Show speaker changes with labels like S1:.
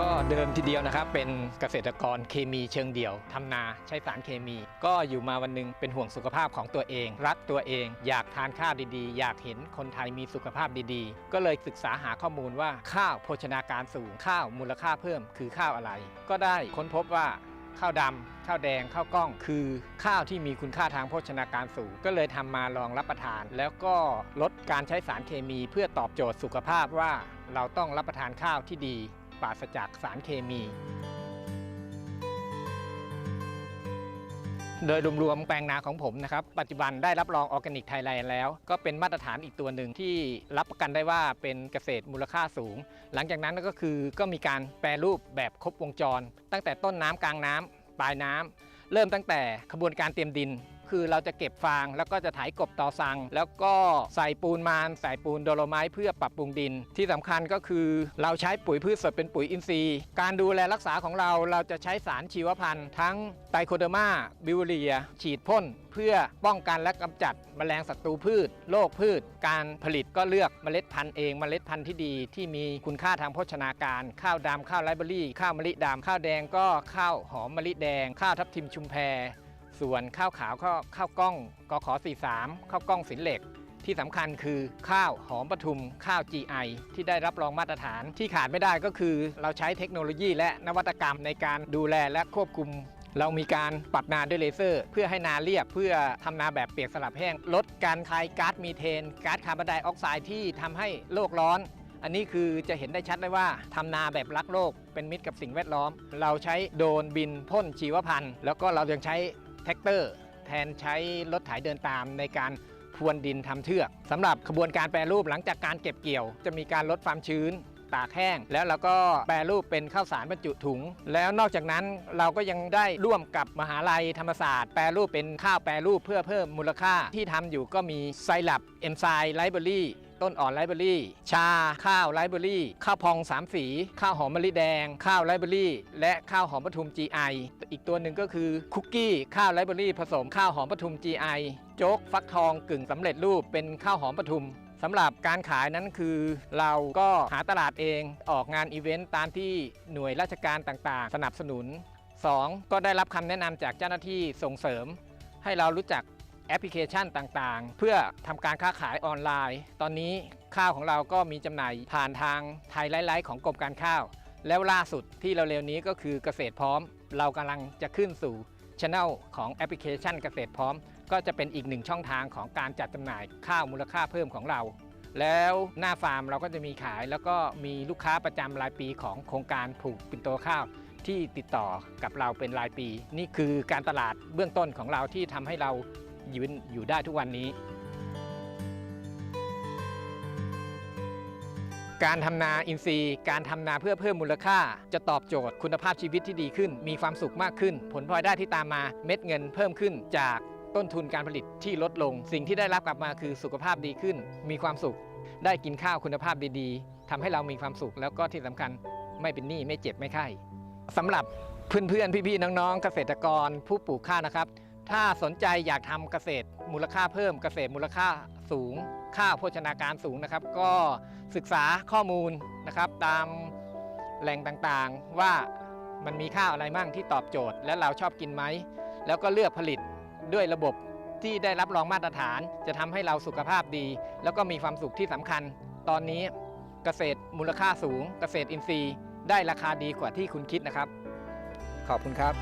S1: ก็เดิมทีเดียวนะครับเป็นเกษตรกรเคมีเชิงเดี่ยวทำนาใช้สารเคมี ก็อยู่มาวันหนึงเป็นห่วงสุขภาพของตัวเอง รักตัวเอง อยากทานข้าวดีๆ อยากเห็นคนไทยมีสุขภาพดีๆ ก็เลยศึกษาหาข้อมูลว่าข้าวโภชนาการสูงข้าวมูลค่าเพิ่มคือข้าวอะไร ก็ได้ค้นพบว่าข้าวดำ ข้าวแดง ข้าวกล้อง คือข้าวที่มีคุณค่าทางโภชนาการสูง ก็เลยทำมาลองรับประทาน แล้วก็ลดการใช้สารเคมีเพื่อตอบโจทย์สุขภาพว่าเราต้องรับประทานข้าวที่ดี ปราศจากสารเคมี โดยรวมๆแปลงนาของผมนะครับ ปัจจุบันได้รับรองออร์แกนิกไทยแลนด์แล้ว ก็เป็นมาตรฐานอีกตัวหนึ่งที่รับประกันได้ว่าเป็นเกษตรมูลค่าสูง หลังจากนั้นก็คือก็มีการแปรรูปแบบครบวงจร ตั้งแต่ต้นน้ำกลางน้ำปลายน้ำเริ่มตั้งแต่ขบวนการเตรียมดิน คือเราจะเก็บฟาง แล้วก็จะไถกบต่อสัง แล้วก็ใส่ปูนมานใส่ปูนโดโลไมต์เพื่อปรับปรุงดิน ที่สำคัญก็คือเราใช้ปุ๋ยพืชสดเป็นปุ๋ยอินทรีย์ การดูแลรักษาของเราเราจะใช้สารชีวพันธุ์ทั้งไตโคเดอร์มาบิวเรีย ฉีดพ่น เพื่อป้องกันและกำจัดแมลงศัตรูพืชโรคพืช การผลิตก็เลือกเมล็ดพันธุ์เองเมล็ดพันธุ์ที่ดีที่มีคุณค่าทางโภชนาการ ข้าวดำข้าวไรเบอรี่ ข้าวมะลิดำข้าวแดงก็ข้าวหอมมะลิแดง ข้าวทับทิมชุมแพ ส่วนข้าวขาวก็ข้าวกล้องกขอ43ข้าวกล้องสินเหล็ก ที่สำคัญคือข้าวหอมปทุมข้าว GI ที่ได้รับรองมาตรฐานที่ขาดไม่ได้ก็คือ เราใช้เทคโนโลยีและนวัตกรรมในการดูแลและควบคุมเรามีการปรับนาด้วยเลเซอร์ เพื่อให้นาเรียบเพื่อทำนาแบบเปียกสลับแห้ง ลดการคายก๊าซมีเทนก๊าซคาร์บอนไดออกไซด์ที่ทำให้โลกร้อน อันนี้คือจะเห็นได้ชัดเลยว่าทำนาแบบรักโลกเป็นมิตรกับสิ่งแวดล้อม เราใช้โดนบินพ่นชีวพันธุ์ แล้วก็เรายังใช้ แท็กเตอร์ แทนใช้รถไถเดินตามในการพรวนดินทำเทือกสำหรับขบวนการแปรรูปหลังจากการเก็บเกี่ยว จะมีการลดความชื้นตากแห้ง แล้วเราก็แปรรูปเป็นข้าวสารบรรจุถุง แล้วนอกจากนั้นเราก็ยังได้ร่วมกับมหาลัยธรรมศาสตร์ แปรรูปเป็นข้าวแปรรูปเพื่อเพิ่มมูลค่าที่ทำอยู่ก็มีไซรัปเอนไซม์ไลบรารี ต้นอ่อนไลบรารีชา ข้าวไลบรารีข้าวพองสามสี ข้าวหอมมะลิแดง ข้าวไลบรารีและข้าวหอมปทุม GI อีกตัวหนึ่งก็คือคุกกี้ข้าวไลบรารีผสมข้าวหอมปทุม GI โจ๊กฟักทองกึ่งสำเร็จรูปเป็นข้าวหอมปทุมสำหรับการขายนั้นคือเราก็หาตลาดเองออกงานอีเวนต์ตามที่หน่วยราชการต่างๆ สนับสนุน 2. ก็ได้รับคำแนะนำจากเจ้าหน้าที่ส่งเสริม ให้เรารู้จัก แอปพลิเคชันต่างๆ เพื่อทำการค้าขายออนไลน์ ตอนนี้ข้าวของเราก็มีจำหน่ายผ่านทางไทยไลฟ์ของกรมการข้าว แล้วล่าสุดที่เราเร็วนี้ก็คือเกษตรพร้อม เรากำลังจะขึ้นสู่ช anel ของแอปพลิเคชันเกษตรพร้อม ก็จะเป็นอีกหนึ่งช่องทางของการจัดจำหน่ายข้าวมูลค่าเพิ่มของเรา แล้วหน้าฟาร์มเราก็จะมีขาย แล้วก็มีลูกค้าประจำรายปีของโครงการผูกปิ่นโตข้าวที่ติดต่อกับเราเป็นรายปี นี่คือการตลาดเบื้องต้นของเราที่ทำให้เรา ยืนอยู่ได้ทุกวันนี้ การทำนาอินทรีย์ การทำนาเพื่อเพิ่มมูลค่า จะตอบโจทย์คุณภาพชีวิตที่ดีขึ้น มีความสุขมากขึ้น ผลพลอยได้ที่ตามมาเม็ดเงินเพิ่มขึ้นจากต้นทุนการผลิตที่ลดลง สิ่งที่ได้รับกลับมาคือสุขภาพดีขึ้น มีความสุข ได้กินข้าวคุณภาพดีๆทำให้เรามีความสุข แล้วก็ที่สำคัญไม่เป็นหนี้ไม่เจ็บไม่ไข้สำหรับเพื่อนๆ พี่ๆ น้องๆ เกษตรกรผู้ปลูกข้าวนะครับ ถ้าสนใจอยากทำเกษตรมูลค่าเพิ่มเกษตรมูลค่าสูงข้าโภชนาการสูงนะครับ ก็ศึกษาข้อมูลนะครับ ตามแหล่งต่างๆ ว่ามันมีข้าวอะไรมั่งที่ตอบโจทย์ และเราชอบกินไหม แล้วก็เลือกผลิตด้วยระบบที่ได้รับรองมาตรฐาน จะทำให้เราสุขภาพดี แล้วก็มีความสุขที่สำคัญ ตอนนี้เกษตรมูลค่าสูง เกษตรอินทรีย์ ได้ราคาดีกว่าที่คุณคิดนะครับ ขอบคุณครับ